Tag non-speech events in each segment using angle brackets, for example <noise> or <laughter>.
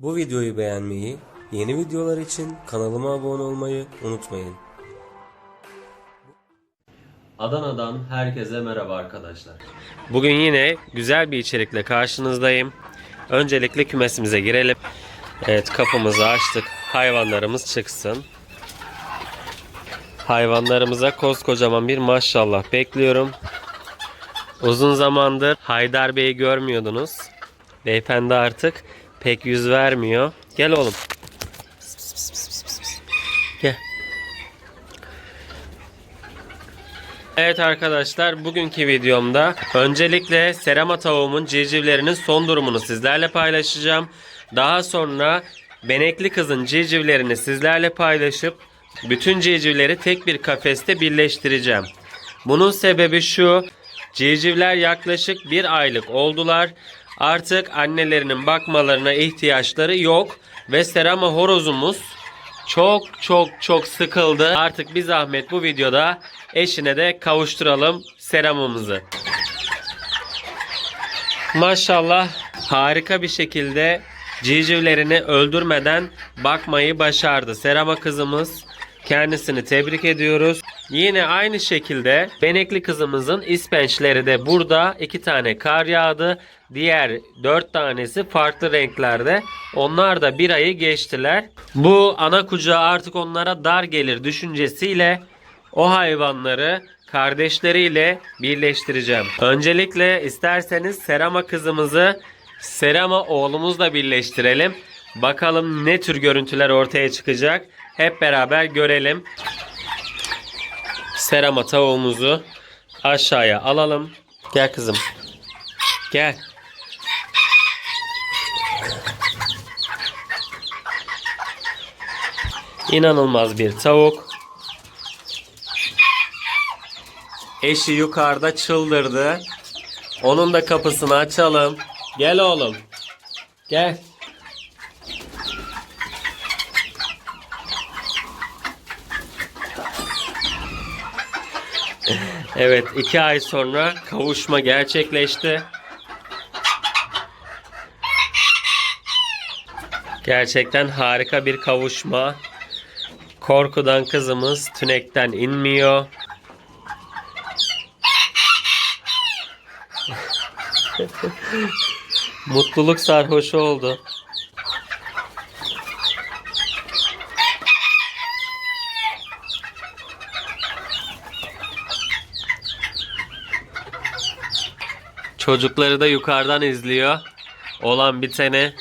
Bu videoyu beğenmeyi, yeni videolar için kanalıma abone olmayı unutmayın. Adana'dan herkese merhaba arkadaşlar. Bugün yine güzel bir içerikle karşınızdayım. Öncelikle kümesimize girelim. Evet kapımızı açtık. Hayvanlarımız çıksın. Hayvanlarımıza koskocaman bir maşallah bekliyorum. Uzun zamandır Haydar Bey'i görmüyordunuz. Beyefendi artık pek yüz vermiyor. Gel oğlum. Gel. Evet arkadaşlar bugünkü videomda öncelikle serama tavuğumun civcivlerinin son durumunu sizlerle paylaşacağım. Daha sonra benekli kızın civcivlerini sizlerle paylaşıp bütün civcivleri tek bir kafeste birleştireceğim. Bunun sebebi şu. Civcivler yaklaşık bir aylık oldular. Artık annelerinin bakmalarına ihtiyaçları yok. Ve serama horozumuz çok çok çok sıkıldı. Artık bir zahmet bu videoda eşine de kavuşturalım seramımızı. Maşallah harika bir şekilde civcivlerini öldürmeden bakmayı başardı. Serama kızımız kendisini tebrik ediyoruz. Yine aynı şekilde benekli kızımızın ispençleri de burada iki tane kar yağdı. Diğer dört tanesi farklı renklerde. Onlar da bir ayı geçtiler. Bu ana kucağı artık onlara dar gelir düşüncesiyle o hayvanları kardeşleriyle birleştireceğim. Öncelikle isterseniz Serama kızımızı Serama oğlumuzla birleştirelim. Bakalım ne tür görüntüler ortaya çıkacak. Hep beraber görelim. Serama tavuğumuzu aşağıya alalım. Gel kızım. Gel. İnanılmaz bir tavuk. Eşi yukarıda çıldırdı. Onun da kapısını açalım. Gel oğlum. Gel. Evet iki ay sonra kavuşma gerçekleşti. Gerçekten harika bir kavuşma. Korkudan kızımız tünekten inmiyor. <laughs> Mutluluk sarhoşu oldu. Çocukları da yukarıdan izliyor. Olan biteni.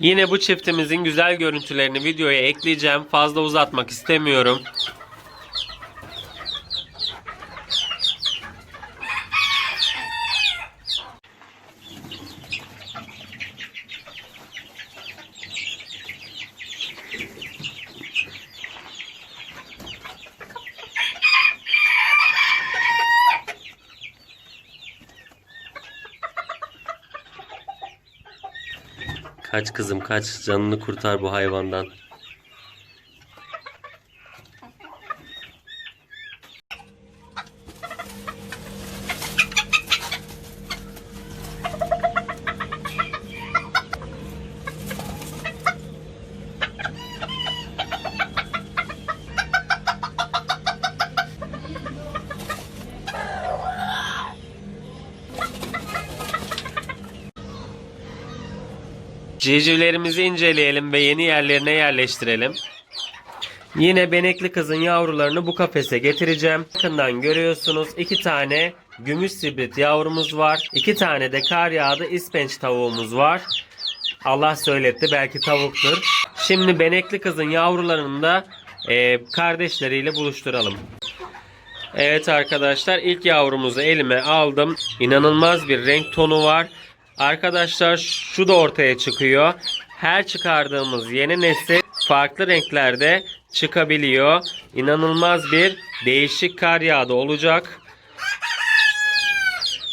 Yine bu çiftimizin güzel görüntülerini videoya ekleyeceğim. Fazla uzatmak istemiyorum. Kaç kızım kaç canını kurtar bu hayvandan. Civcivlerimizi inceleyelim ve yeni yerlerine yerleştirelim. Yine benekli kızın yavrularını bu kafese getireceğim. Yakından görüyorsunuz iki tane gümüş sibrit yavrumuz var. İki tane de kar yağdı ispenç tavuğumuz var. Allah söyletti belki tavuktur. Şimdi benekli kızın yavrularını da e, kardeşleriyle buluşturalım. Evet arkadaşlar ilk yavrumuzu elime aldım. İnanılmaz bir renk tonu var. Arkadaşlar şu da ortaya çıkıyor. Her çıkardığımız yeni nesil farklı renklerde çıkabiliyor. İnanılmaz bir değişik kar yağdı olacak.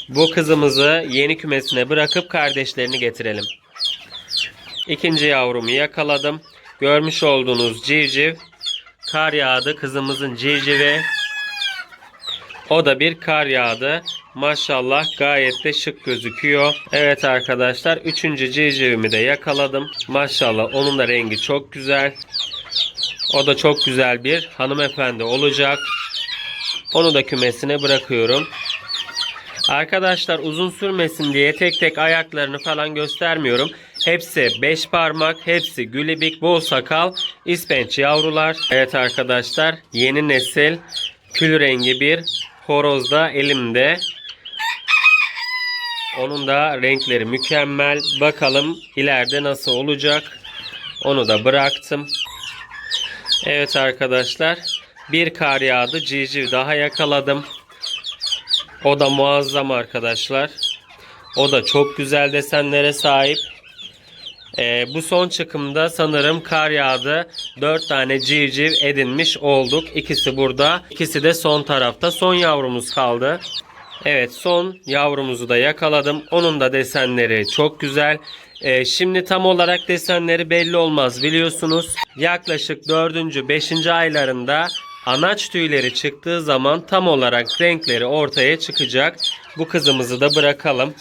Bu kızımızı yeni kümesine bırakıp kardeşlerini getirelim. İkinci yavrumu yakaladım. Görmüş olduğunuz civciv kar yağdı. Kızımızın civcivi. O da bir kar yağdı. Maşallah gayet de şık gözüküyor. Evet arkadaşlar üçüncü civcivimi de yakaladım. Maşallah onun da rengi çok güzel. O da çok güzel bir hanımefendi olacak. Onu da kümesine bırakıyorum. Arkadaşlar uzun sürmesin diye tek tek ayaklarını falan göstermiyorum. Hepsi 5 parmak, hepsi gülibik, bol sakal, ispenç yavrular. Evet arkadaşlar yeni nesil kül rengi bir horoz da elimde. Onun da renkleri mükemmel. Bakalım ileride nasıl olacak. Onu da bıraktım. Evet arkadaşlar bir kar yağdı civciv daha yakaladım. O da muazzam arkadaşlar. O da çok güzel desenlere sahip. Ee, bu son çıkımda sanırım kar yağdı. 4 tane civciv edinmiş olduk. İkisi burada. ikisi de son tarafta. Son yavrumuz kaldı. Evet son yavrumuzu da yakaladım. Onun da desenleri çok güzel. Ee, şimdi tam olarak desenleri belli olmaz biliyorsunuz. Yaklaşık 4. 5. aylarında anaç tüyleri çıktığı zaman tam olarak renkleri ortaya çıkacak. Bu kızımızı da bırakalım.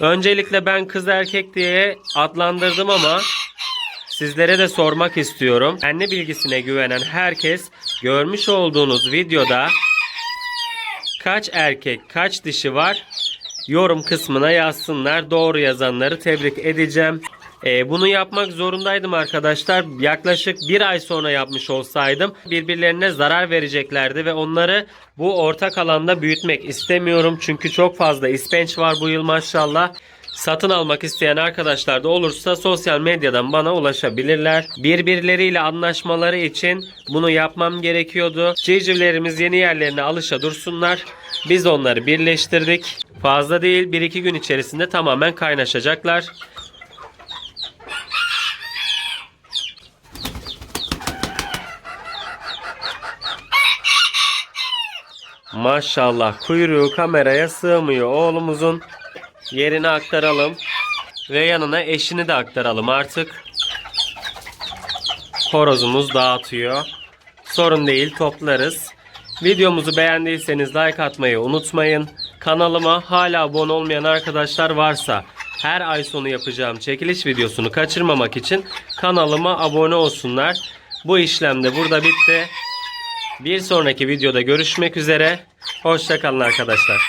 Öncelikle ben kız erkek diye adlandırdım ama sizlere de sormak istiyorum. Kendi bilgisine güvenen herkes görmüş olduğunuz videoda kaç erkek kaç dişi var yorum kısmına yazsınlar. Doğru yazanları tebrik edeceğim. Ee, bunu yapmak zorundaydım arkadaşlar. Yaklaşık bir ay sonra yapmış olsaydım birbirlerine zarar vereceklerdi ve onları bu ortak alanda büyütmek istemiyorum. Çünkü çok fazla ispenç var bu yıl maşallah. Satın almak isteyen arkadaşlar da olursa sosyal medyadan bana ulaşabilirler. Birbirleriyle anlaşmaları için bunu yapmam gerekiyordu. Civcivlerimiz yeni yerlerine alışa dursunlar. Biz onları birleştirdik. Fazla değil 1-2 gün içerisinde tamamen kaynaşacaklar. Maşallah kuyruğu kameraya sığmıyor oğlumuzun. Yerini aktaralım. Ve yanına eşini de aktaralım artık. Horozumuz dağıtıyor. Sorun değil toplarız. Videomuzu beğendiyseniz like atmayı unutmayın. Kanalıma hala abone olmayan arkadaşlar varsa her ay sonu yapacağım çekiliş videosunu kaçırmamak için kanalıma abone olsunlar. Bu işlem de burada bitti. Bir sonraki videoda görüşmek üzere. Hoşçakalın arkadaşlar.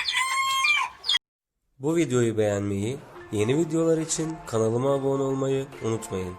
Bu videoyu beğenmeyi, yeni videolar için kanalıma abone olmayı unutmayın.